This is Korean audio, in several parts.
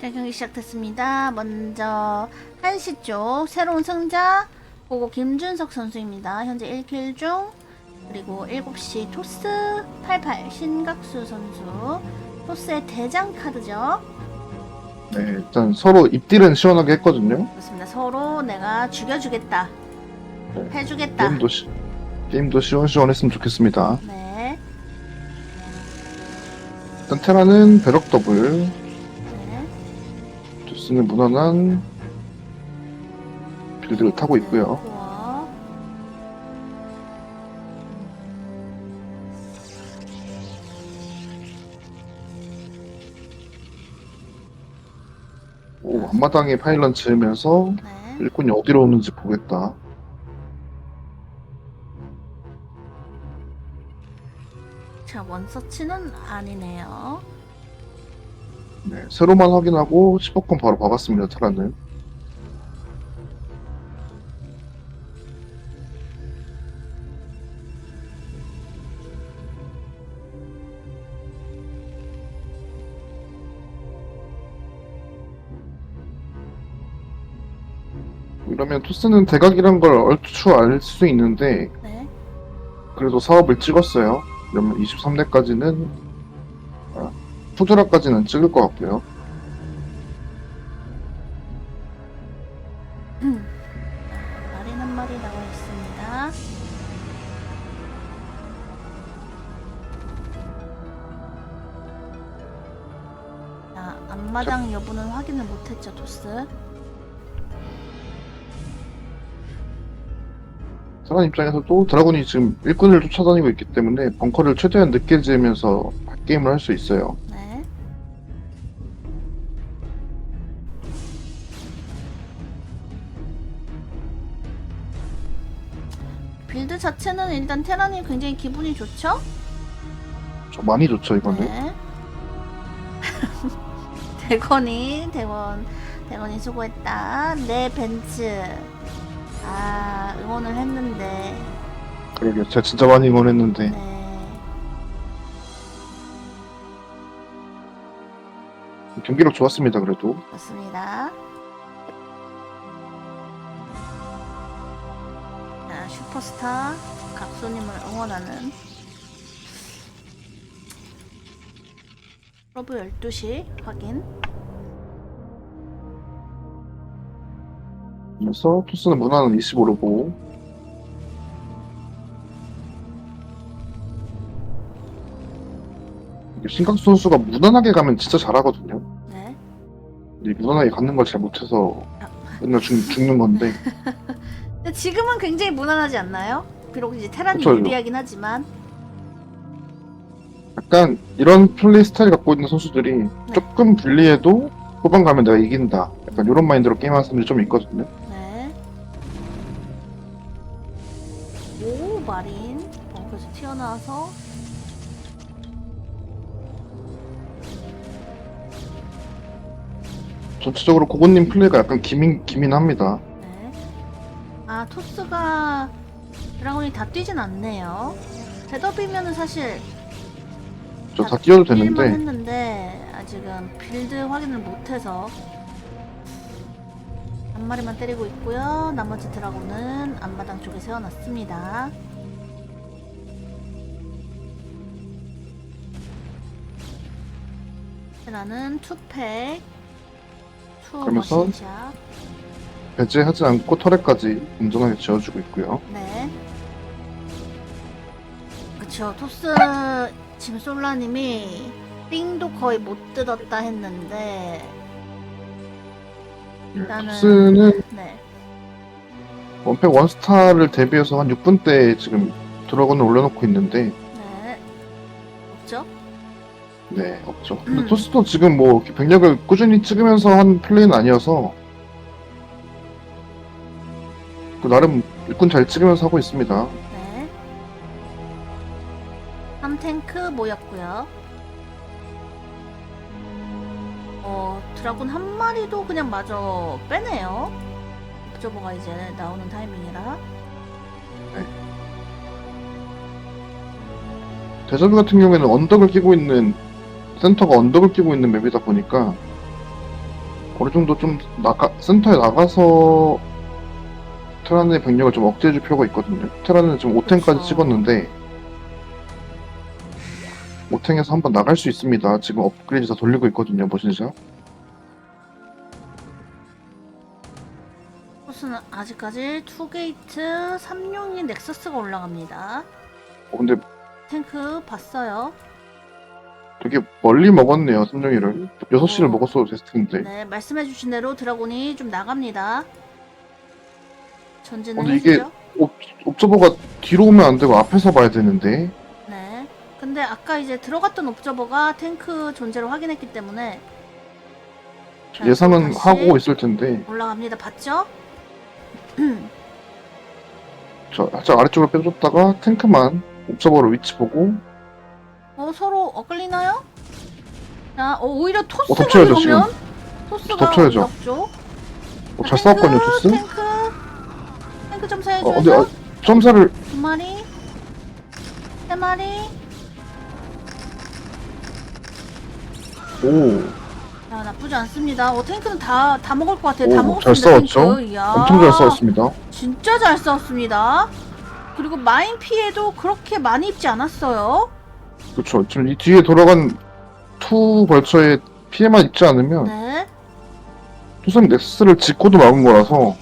자, 경기 시작됐습니다. 먼저 1시 쪽 새로운 승자 보고 김준석 선수입니다. 현재 1킬 중 그리고 7시 토스 88 신각수 선수 토스의 대장 카드죠. 네, 일단 서로 입딜은 시원하게 했거든요. 그렇습니다. 서로 내가 죽여주겠다. 네. 해주겠다. 게임도 시, 게임도 시원시원했으면 좋겠습니다. 네. 일단 테라는 배럭 더블, 네. 조스는 무난한 빌드를 타고 있고요. 좋아. 오, 앞마당에 파일런 지으면서 네. 일꾼이 어디로 오는지 보겠다. 자, 원서치는 아니네요. 네, 세로만 확인하고 10억건 바로 박았습니다, 테라는. 이러면 토스는 대각이란 걸 얼추 알 수 있는데 네. 그래도 사업을 찍었어요. 그러면 23대까지는 아, 푸드라까지는 찍을 것 같고요. 마린 한 마리 나와 있습니다. 자, 앞마당 여부는 확인을 못했죠, 토스. 사람 입장에서도 드라군이 지금 일꾼을 쫓아다니고 있기 때문에 벙커를 최대한 늦게 지으면서 게임을 할 수 있어요. 일단 테란이 굉장히 기분이 좋죠? 저 많이 좋죠 이거는. 네. 대건이 대건 대건이 수고했다. 네 벤츠. 아 응원을 했는데 그러게요. 제가 진짜 많이 응원했는데 네. 경기력 좋았습니다. 그래도 좋습니다. 자 슈퍼스타 각소님을 응원하는 러브 12시 확인. 그래서 토스는 무난한 25로 보고 신강수 선수가 무난하게 가면 진짜 잘하거든요. 네. 근데 무난하게 가는 걸 잘 못해서 맨날 죽, 죽는 건데 근데 지금은 굉장히 무난하지 않나요? 비록 이제 테란이 그쵸, 유리하긴 하지만 약간 이런 플레이 스타일 갖고 있는 선수들이 조금 불리해도 후반 가면 내가 이긴다. 약간 이런 마인드로 게임하는 사람들이 좀 있거든요. 네. 오 마린 벙커에서 튀어나와서 전체적으로 고고님 플레이가 약간 기민, 기민합니다. 네. 아 토스가 드라곤이 다 뛰진 않네요. 대더비면은 사실 저 다 뛰어도 되는데 했는데 아직은 빌드 확인을 못해서 한 마리만 때리고 있고요. 나머지 드라곤은 앞마당 쪽에 세워놨습니다. 나는 투팩 투 그러면서 머신샷 배제하지 않고 터렛까지 온전하게 지어주고 있고요. 네. 그쵸. 토스 지금 솔라님이 삥도 거의 못 뜯었다 했는데 일단은 토스는 네. 원팩 원스타를 대비해서 한 6분 때 지금 드래곤을 올려놓고 있는데 네. 없죠? 네 없죠. 근데 음. 토스도 지금 뭐 이렇게 병력을 꾸준히 찍으면서 한 플레이는 아니어서 그 나름 일꾼 잘 찍으면서 하고 있습니다. 네. 3탱크 모였고요. 어, 드라군 한 마리도 그냥 마저 빼네요. 옵저버가 이제 나오는 타이밍이라. 대전부 같은 경우에는 언덕을 끼고 있는 센터가 언덕을 끼고 있는 맵이다 보니까 어느 정도 좀 나가 센터에 나가서 테란의 병력을 좀 억제해줄 필요가 있거든요. 테란은 지금 5탱까지 그쵸. 찍었는데 5탱에서 한번 나갈 수 있습니다. 지금 업그레이드 다 돌리고 있거든요. 보시죠. 토스는 아직까지 투게이트 3용이 넥서스가 올라갑니다. 어, 근데 탱크 봤어요. 되게 멀리 먹었네요. 삼룡이를 6시를 어. 먹었어도 됐을 텐데. 네, 말씀해주신 대로 드라곤이 좀 나갑니다. 전진을 근데 이게- 해주죠. 옵, 옵저버가 뒤로 오면 안 되고 앞에서 봐야 되는데 네. 근데 아까 이제 들어갔던 옵저버가 탱크 존재를 확인했기 때문에 자, 예상은 다시 하고 있을 텐데 올라갑니다. 봤죠? 저 살짝 아래쪽으로 빼줬다가 탱크만 옵저버로 위치 보고 어 서로 엇갈리나요? 자, 어, 오히려 토스가 덮쳐야죠, 오면 토스가 덮쳐야죠. 어, 잘 싸웠거든요 토스 탱크 탱크 좀 어. 근데 아, 점사를 두 마리, 세 마리. 오 야 나쁘지 않습니다. 어 탱크는 다 다 먹을 것 같아요. 다 오, 먹었습니다. 잘 싸웠죠? 탱크. 이야, 엄청 잘 싸웠습니다 진짜 잘 싸웠습니다. 그리고 마인 피해도 그렇게 많이 입지 않았어요. 그렇죠 지금 이 뒤에 돌아간 투 벌처에 피해만 입지 않으면 네. 투선 넥스를 짓고도 막은 거라서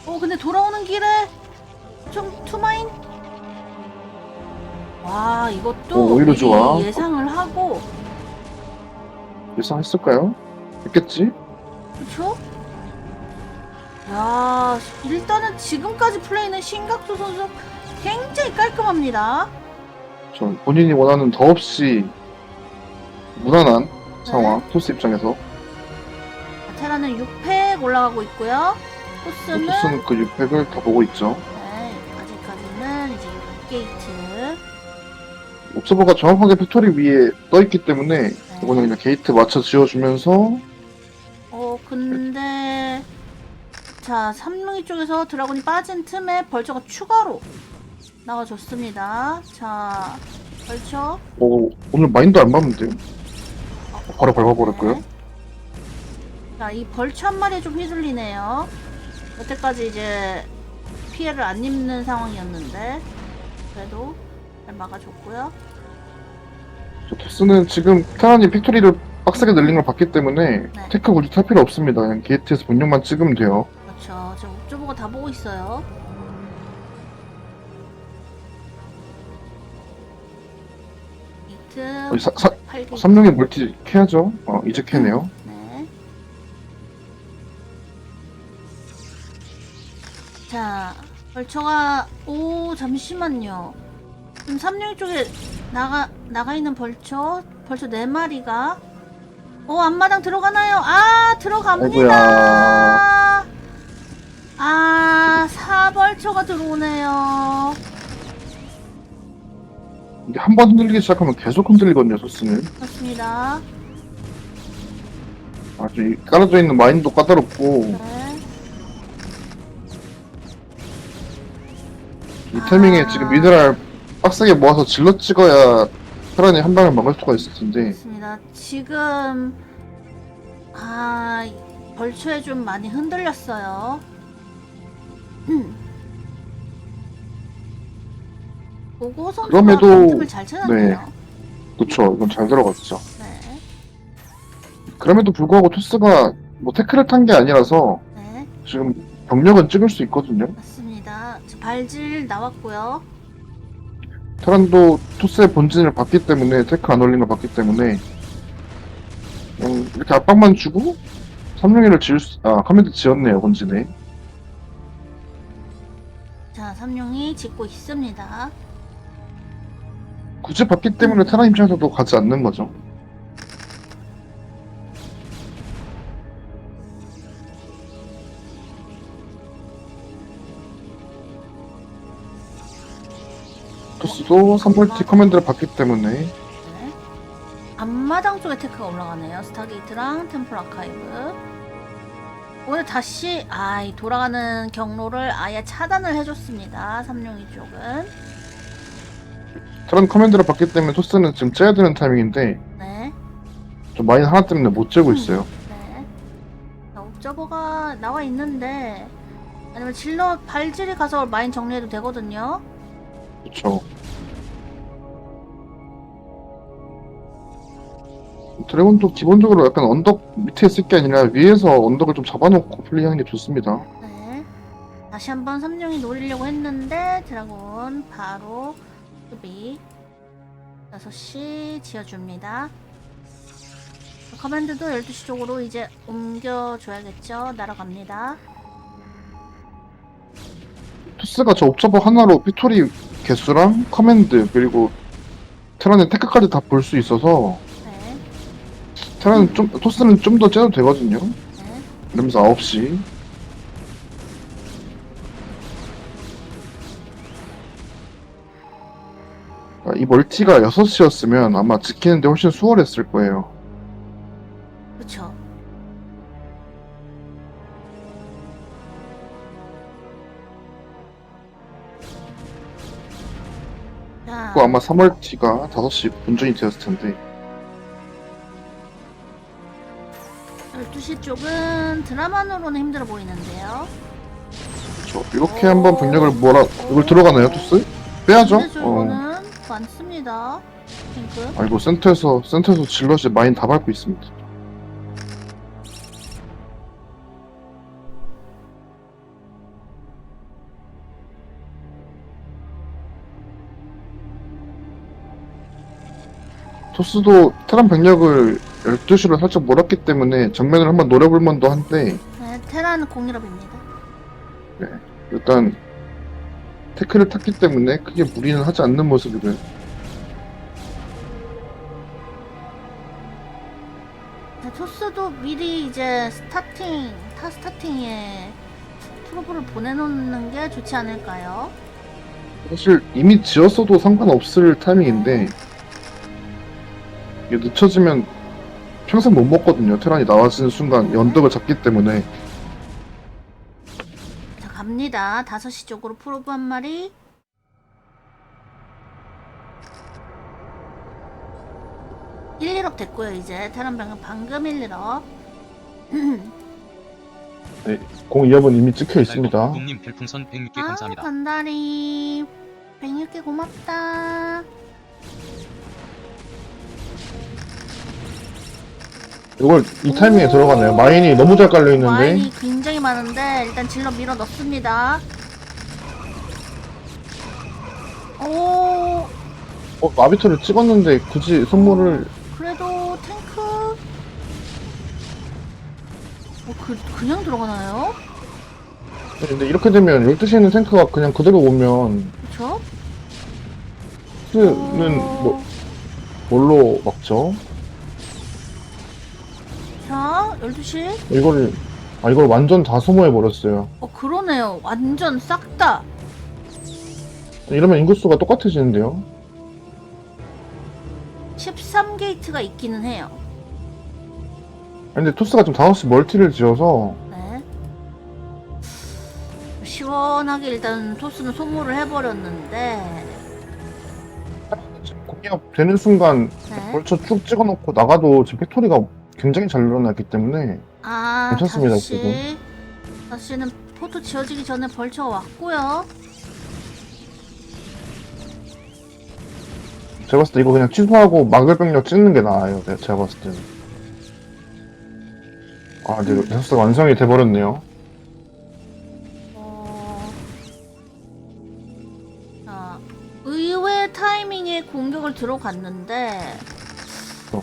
와 이것도 오, 오히려 미리 좋아. 예상을 하고 예상했을까요? 했겠지? 그쵸? 야 일단은 지금까지 플레이는 신각수 선수 굉장히 깔끔합니다. 저 본인이 원하는 더없이 무난한 네. 상황 토스 입장에서 테라는 6팩 올라가고 있고요. 토스는 토스는 그 6팩을 다 보고 있죠 네, 아직까지는 이제 6게이트. 옵저버가 정확하게 팩토리 위에 떠 있기 때문에 이거는 그냥 게이트 맞춰 지어주면서 어, 근데 자, 삼룡이 쪽에서 드라곤이 빠진 틈에 벌처가 추가로 나와줬습니다. 자, 벌처. 오, 오늘 마인드 안 봤는데요? 바로 밟아버렸고요 네. 자, 이 벌처 한 마리에 좀 휘둘리네요. 여태까지 이제 피해를 안 입는 상황이었는데 그래도 잘 막아줬고요. 저 토스는 지금 테란이 팩토리를 빡세게 늘린 걸 봤기 때문에 네. 테크 굳이 탈 필요 없습니다 그냥 게이트에서 본용만 찍으면 돼요 그렇죠. 지금 옥저버가 다 보고 있어요. 이트 어, 사, 사, 8개. 3명의 멀티 캐야죠 어 이제 캐네요 네. 자, 벌처가 오 잠시만요. 지금 삼룡이 쪽에 나가 나가 있는 벌처 벌처 네 마리가 오 앞마당 들어가나요? 아 들어갑니다. 아 사벌처가 들어오네요. 이게 한 번 흔들리기 시작하면 계속 흔들리거든요 토스는 그렇습니다. 아주 이 깔아져 있는 마인도 까다롭고 네. 이 타이밍에 아. 지금 미네랄 빡세게 모아서 질러 찍어야 테란이 한 방을 막을 수가 있을 텐데 그렇습니다. 지금 아 벌초에 좀 많이 흔들렸어요. 음. 선수가 그럼에도- 잘 찾았네요. 그쵸 이건 잘 들어갔죠 네, 그럼에도 불구하고 토스가 뭐 태클을 탄 게 아니라서 네, 지금 병력은 찍을 수 있거든요 맞습니다. 지금 발질 나왔고요. 테란도 토스의 본진을 봤기 때문에 테크 안 올린 걸 봤기 때문에 그냥 이렇게 압박만 주고 3명이를 지을 수, 아 커맨드 지었네요 본진에 자, 삼룡이 짓고 있습니다. 굳이 봤기 때문에 테란 입장에서도 가지 않는 거죠 토스도 3멀티 커맨드를 봤기 때문에 네. 앞마당 쪽에 테크가 올라가네요. 스타게이트랑 템플 아카이브. 오늘 다시 아, 이 돌아가는 경로를 아예 차단을 해줬습니다. 삼룡이 쪽은. 테란 커맨드를 봤기 때문에 토스는 지금 째야 되는 타이밍인데 네. 좀 마인 하나 때문에 못 재고 있어요 네. 자, 옵저버가 나와 있는데 아니면 질러 발질이 가서 마인 정리해도 되거든요. 그쵸. 드래곤도 기본적으로 약간 언덕 밑에 있을 게 아니라 위에서 언덕을 좀 잡아놓고 플레이하는 게 좋습니다. 네. 다시 한번 삼룡이 노리려고 했는데 드라곤 바로 수비 6시 지어줍니다. 커맨드도 12시 쪽으로 이제 옮겨줘야겠죠. 날아갑니다. 토스가 저 옵저버 하나로 피토리 개수랑 커맨드 그리고 테란의 테크까지 다 볼 수 있어서 네. 테란은 좀 토스는 좀 더 째도 되거든요. 네. 이러면서 9시 아, 이 멀티가 6시였으면 아마 지키는데 훨씬 수월했을 거예요. 그쵸. 자, 그리고 아마 3월티가 5시 본전이 되었을 텐데 12시 쪽은 드라만으로는 힘들어 보이는데요. 그렇죠. 이렇게 한번 병력을 몰아 이걸 들어가나요 토스? 빼야죠. 어. 이거는 많습니다. 핑크. 아이고 센터에서 센터에서 질럿이 마인 다 밟고 있습니다. 토스도 테란 병력을 12시로 살짝 몰았기 때문에 정면을 한번 노려볼 만도 한데 네, 테란 공일업입니다. 일단 태클을 탔기 때문에 크게 무리는 하지 않는 모습이고요. 네, 토스도 미리 이제 스타팅, 타 스타팅에 프로브를 보내놓는 게 좋지 않을까요? 사실 이미 지었어도 상관없을 타이밍인데 이게 늦춰지면 평생 못 먹거든요. 테란이 나와지는 순간 연덕을 잡기 때문에 자, 갑니다. 5시 쪽으로 프로브 한 마리. 일 1억 됐고요, 이제. 테란 방금 방금 1, 1억. 공 2업은 이미 찍혀 있습니다. 님 별풍선 106개 아, 감사합니다. 반다리. 106개 고맙다. 이걸 이 타이밍에 들어가네요. 마인이 너무 잘 깔려 있는데 마인이 굉장히 많은데 일단 질러 밀어 넣습니다. 오, 어, 마비토를 찍었는데 굳이 선물을 그래도 탱크. 어, 그 그냥 들어가나요? 근데 이렇게 되면 12시에 있는 탱크가 그냥 그대로 오면 그렇죠? 스는 뭐 뭘로 막죠? 자, 12시. 이거를 아 이걸 완전 다 소모해 버렸어요. 어, 그러네요. 완전 싹 다. 이러면 인구수가 똑같아지는데요. 13게이트가 있기는 해요. 아니, 근데 토스가 좀 5시 멀티를 지어서 네. 시원하게 일단 토스는 소모를 해버렸는데. 지금 공격 되는 순간 네. 벌쳐 쭉 찍어놓고 나가도 지금 팩토리가 굉장히 잘 늘어났기 때문에 아, 괜찮습니다, 다시. 지금. 다시는 포토 지어지기 전에 벌처가 왔고요. 제가 봤을 때 이거 그냥 취소하고 막을 병력 찍는 게 나아요. 네, 제가 봤을 때는. 아, 근데 레서스가 완성이 돼버렸네요. 어... 자, 의외 타이밍에 공격을 들어갔는데 어.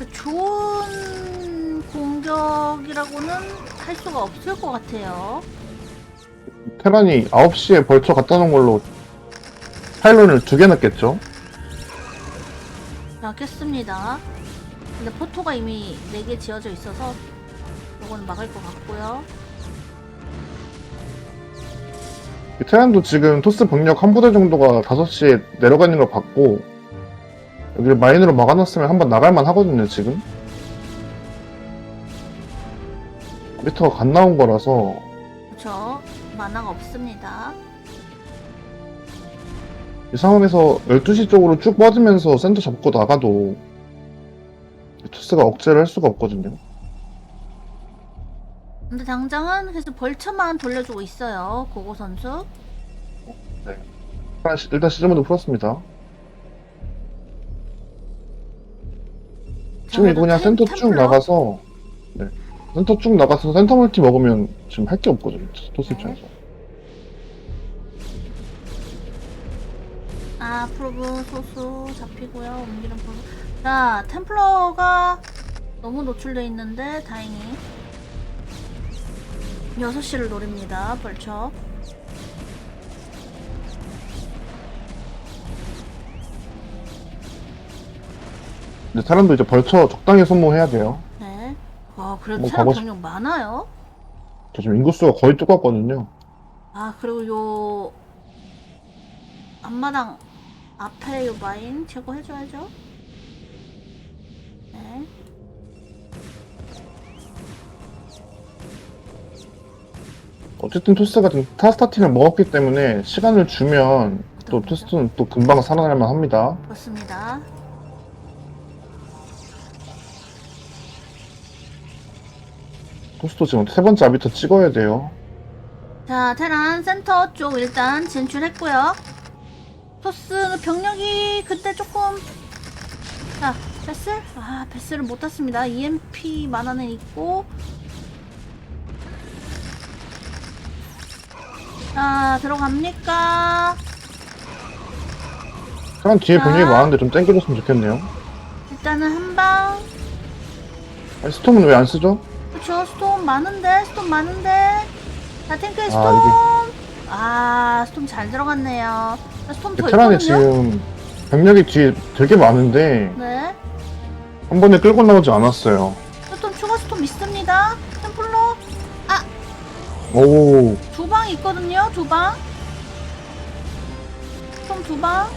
그렇게 좋은 공격이라고는 할 수가 없을 것 같아요. 테란이 9시에 벌쳐 갖다 놓은 걸로 파일론을 두 개 넣겠죠? 자, 깼습니다. 근데 포토가 이미 4개 지어져 있어서 이거는 막을 것 같고요. 테란도 지금 토스 병력 한 부대 정도가 5시에 내려가 있는 걸 봤고 여기를 마인으로 막아놨으면 한번 나갈만 하거든요 지금 미터가 갓 나온 거라서 그렇죠. 만화가 없습니다. 이 상황에서 12시 쪽으로 쭉 뻗으면서 센터 잡고 나가도 토스가 억제를 할 수가 없거든요 근데 당장은 그래서 벌처만 돌려주고 있어요. 고고 선수. 일단, 시- 일단 시즌모드 풀었습니다. 지금 이거 그냥 템- 센터 쭉? 나가서 네. 센터 쭉 나가서 센터 멀티 먹으면 지금 할 게 없거든요. 토스 네. 입장에서. 아 프로브 소수 잡히고요. 옮기는 프로브. 자 템플러가 너무 노출돼 있는데 다행히 6시를 노립니다. 벌처. 근데 사람도 이제 벌쳐 적당히 소모해야 돼요. 네. 와 그래도 뭐 사람 가고 싶- 병력 많아요. 저 지금 인구수가 거의 똑같거든요. 아 그리고 요 앞마당 앞에 요 마인 제거해줘야죠. 네. 어쨌든 토스가 지금 타스타틴을 먹었기 때문에 시간을 주면 또 토스는 또 금방 살아날만 합니다. 그렇습니다. 토스도 지금 세 번째 아비터 찍어야 돼요. 자, 테란 센터 쪽 일단 진출했고요. 토스 병력이 그때 조금 자, 베슬? 아, 베슬을 못 탔습니다. EMP 만화는 있고 자, 들어갑니까? 사람 뒤에 자. 병력이 많은데 좀 땡겨줬으면 좋겠네요. 일단은 한 방. 아니, 스톰은 왜 안 쓰죠? 그쵸, 스톰 많은데, 스톰 많은데. 자, 탱크에 아, 스톰. 아, 스톰 잘 들어갔네요. 자, 스톰 더 베테랑이 있거든요. 지금 병력이 뒤에 되게 많은데 네. 한 번에 끌고 나오지 않았어요. 스톰 추가 스톰 있습니다. 템플러 오, 두 방 있거든요. 두 방. 스톰 두 방.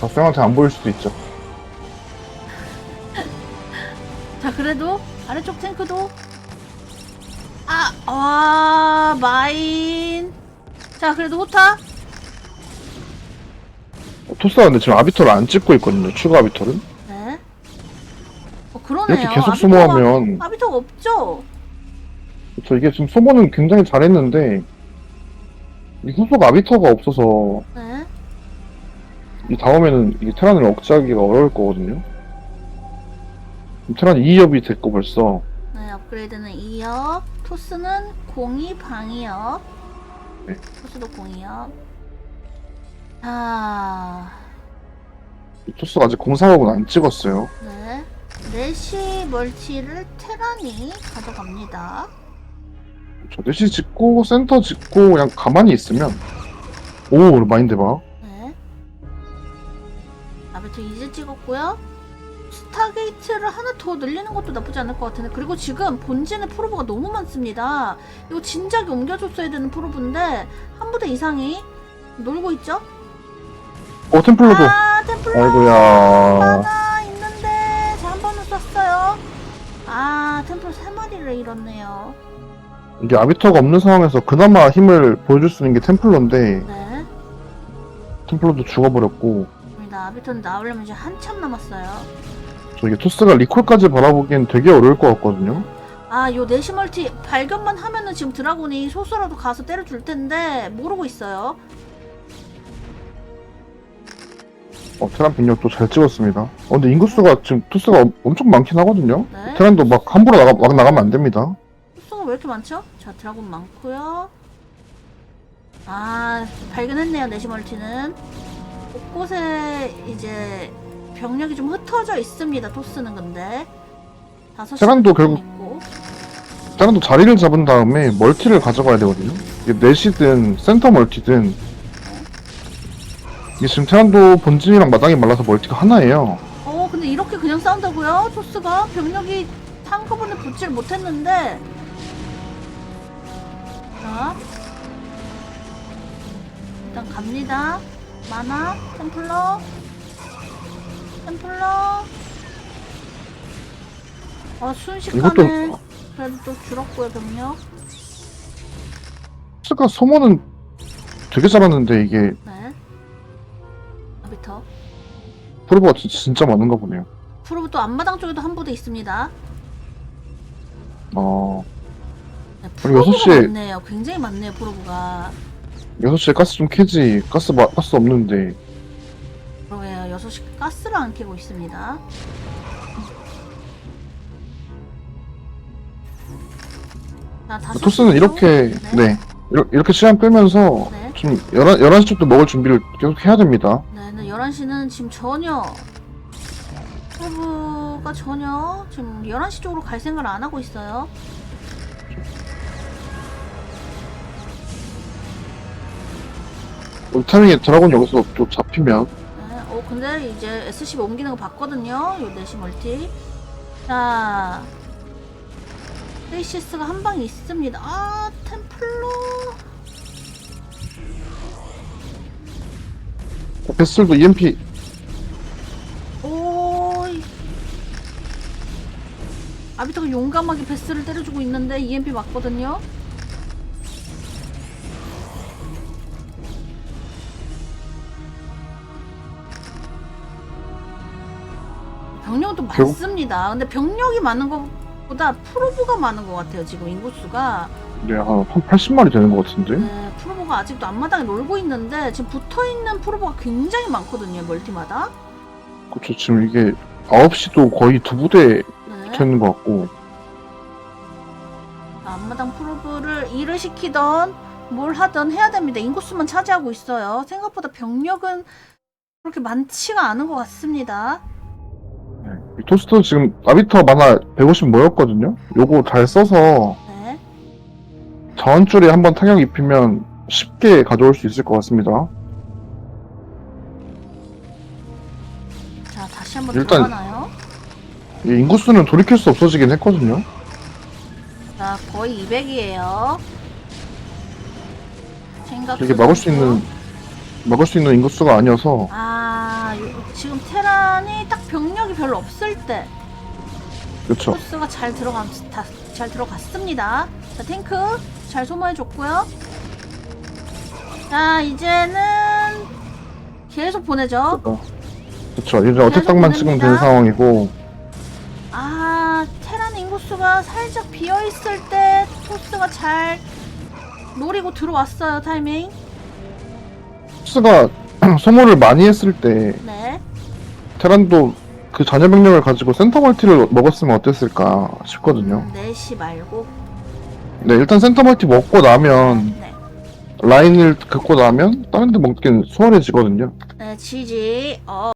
덕수형한테 안 보일 수도 있죠. 자, 그래도 아래쪽 탱크도 아, 와, 마인. 자, 그래도 호타. 토스가 근데 지금 아비터를 안 찍고 있거든요. 추가 아비터를. 네. 어, 그러네요. 이렇게 계속 소모하면 아비터가 없죠. 저 이게 지금 소모는 굉장히 잘했는데 이 후속 아비터가 없어서 네. 이 다음에는 이 테란을 억제하기가 어려울 거거든요. 테란 2업이 됐고 벌써 네, 업그레이드는 2업, 토스는 02 방이업. 네. 토스도 02업. 자, 이 토스가 아직 공사업은 안 찍었어요. 네. 4시 멀티를 테란이 가져갑니다. 저 넷이 짓고 센터 짓고 그냥 가만히 있으면 오 마인드 봐. 네. 아비터 이제 찍었고요. 스타게이트를 하나 더 늘리는 것도 나쁘지 않을 것 같은데 그리고 지금 본진의 프로브가 너무 많습니다. 이거 진작에 옮겨줬어야 되는 프로브인데 한 부대 이상이 놀고 있죠? 어 템플러도 아 템플러 아이고야 하나 있는데 자한 번은 썼어요. 아 템플러 세 마리를 잃었네요. 이게 아비터가 없는 상황에서 그나마 힘을 보여줄 수 있는 게 템플러인데 네. 템플러도 죽어버렸고 아비터는 나오려면 이제 한참 남았어요. 저 이게 토스가 리콜까지 바라보기엔 되게 어려울 것 같거든요. 아, 요 네시 멀티 발견만 하면은 지금 드라곤이 소수라도 가서 때려줄 텐데 모르고 있어요. 어, 테란 병력도 잘 찍었습니다. 어, 근데 인구수가 지금 토스가 엄- 엄청 많긴 하거든요. 네. 테란도 막 함부로 나가, 막 나가면 안 됩니다. 소수가 왜 이렇게 많죠? 자, 드라곤 많고요. 아, 발견했네요. 네시 멀티는 곳곳에 이제 병력이 좀 흩어져 있습니다. 토스는 근데 다섯 테란도 결국- 있고. 테란도 자리를 잡은 다음에 멀티를 가져가야 되거든요. 이게 넷이든 센터 멀티든 이게 지금 테란도 본진이랑 마당이 말라서 멀티가 하나예요. 어, 근데 이렇게 그냥 싸운다고요? 토스가 병력이 한꺼번에 붙지를 못했는데. 자, 일단 갑니다. 마나, 템플러, 템플러. 어, 순식간에 이것도 그래도 또 줄었고요 병력. 토스가 소모는 되게 잘하는데 이게 네. 아비터. 프로브가 진- 진짜 많은가 보네요. 프로브 또 앞마당 쪽에도 한 부대 있습니다. 어, 네, 여섯 프로브가 시에- 많네요. 굉장히 많네요, 프로브가. 6시에 가스 좀 캐지. 가스, 마, 가스 없는데. 그러게요. 6시 가스를 안 켜고 있습니다. 자, 다섯 토스는 시죠? 이렇게, 네. 네. 이렇게, 시간 끌면서 네. 좀 11, 11시쯤도 먹을 준비를 계속 해야 됩니다. 네, 네, 11시는 지금 전혀 프로브가 전혀 지금 11시 쪽으로 갈 생각을 안 하고 있어요. 타밍에 드라곤 여기서 또 잡히면 근데 이제 SCB 옮기는 거 봤거든요. 요 4시 멀티. 자, 페이시스가 한 방이 있습니다. 아, 템플로. 베슬도 EMP 오. 아비터가 용감하게 베스를 때려주고 있는데 EMP 맞거든요. 많습니다. 근데 병력이 많은 것보다 프로브가 많은 것 같아요. 지금 인구수가. 네, 한, 한 80마리 되는 것 같은데? 네, 프로보가 아직도 앞마당에 놀고 있는데 지금 붙어 있는 프로보가 굉장히 많거든요. 멀티마다. 그쵸, 지금 이게 9시도 거의 두 부대 네. 붙어 있는 것 같고. 앞마당 프로브를 일을 시키던 뭘 하든 해야 됩니다. 인구수만 차지하고 있어요. 생각보다 병력은 그렇게 많지가 않은 것 같습니다. 토스도 지금 아비터 만화 150 모였거든요? 요거 잘 써서 네. 자원줄에 한번 타격 입히면 쉽게 가져올 수 있을 것 같습니다. 자, 다시 한번 일단- 들어가나요? 이 인구수는 돌이킬 수 없어지긴 했거든요. 자, 거의 200이에요. 생각 이게 막을 수 있는 막을 수 있는 인구수가 아니어서 아, 요- 지금 테란이 딱 병력이 별로 없을 때 그쵸. 코스가 잘 들어갔 다, 잘 들어갔습니다. 자 탱크 잘 소모해줬고요. 자 이제는 계속 보내죠. 그쵸. 이제 어택당만 찍으면 되는. 상황이고 아 테란 인구수가 살짝 비어 있을 때 토스가 잘 노리고 들어왔어요 타이밍. 토스가 소모를 많이 했을 때 네. 테란도 그 잔여 병력을 가지고 센터 멀티를 먹었으면 어땠을까 싶거든요. 4시 말고. 네, 일단 센터 멀티 먹고 나면 네. 라인을 긋고 나면 다른 데 먹긴 수월해지거든요. 네 지지. 어